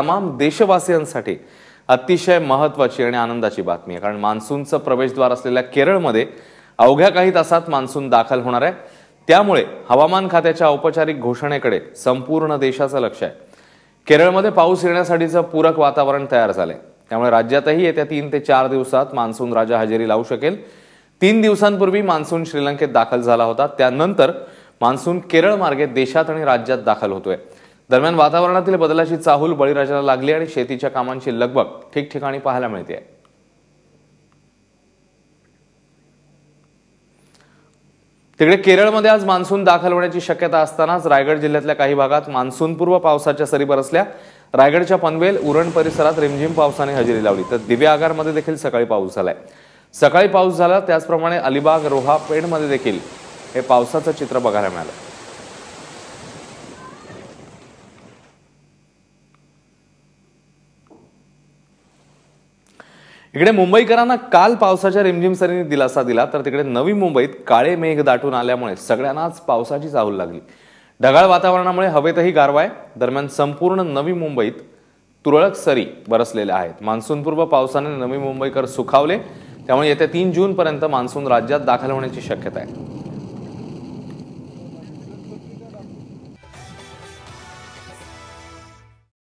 तमाम देशवासियांसाठी अतिशय महत्वाची आणि आनंदाची बातमी आहे. कारण मान्सूनचं प्रवेशद्वार असलेल्या केरळमध्ये अवघ्या काही तासात मान्सून दाखल होणार आहे. त्यामुळे हवामान खात्याच्या औपचारिक घोषणेकडे संपूर्ण देशाचं लक्ष आहे. केरळमध्ये पाऊस येण्यासाठीचं पूरक वातावरण तयार झालंय. त्यामुळे राज्यातही येत्या तीन ते चार दिवसात मान्सून राजा हजेरी लावू शकेल. तीन दिवसांपूर्वी मान्सून श्रीलंकेत दाखल झाला होता. त्यानंतर मान्सून केरळ मार्गे देशात आणि राज्यात दाखल होतोय. दरम्यान वातावरणातील बदलाची चाहूल बळीराजाला लागली आणि शेतीच्या कामांची लगबग ठिकठिकाणी पाहायला मिळते. तिकडे केरळमध्ये आज मान्सून दाखल होण्याची शक्यता असतानाच रायगड जिल्ह्यातल्या काही भागात मान्सूनपूर्व पावसाच्या सरी बरसल्या रायगडच्या पनवेल उरण परिसरात रिमझिम पावसाने हजेरी लावली. तर दिव्या आगारमध्ये देखील सकाळी पाऊस झालाय. सकाळी पाऊस झाला त्याचप्रमाणे अलिबाग रोहा पेणमध्ये देखील हे पावसाचं चित्र बघायला मिळालं. इकडे मुंबईकरांना काल पावसाच्या रिमझिम सरीने दिलासा दिला तर तिकडे नवी मुंबईत काळे मेघ दाटून आल्यामुळे सगळ्यांनाच पावसाची चाहूल लागली. ढगाळ वातावरणामुळे हवेतही गारवा आहे दरम्यान संपूर्ण नवी मुंबईत तुरळक सरी बरसलेल्या आहेत. मान्सूनपूर्व पावसाने नवी मुंबईकर सुखावले त्यामुळे येत्या तीन जूनपर्यंत मान्सून राज्यात दाखल होण्याची शक्यता आहे.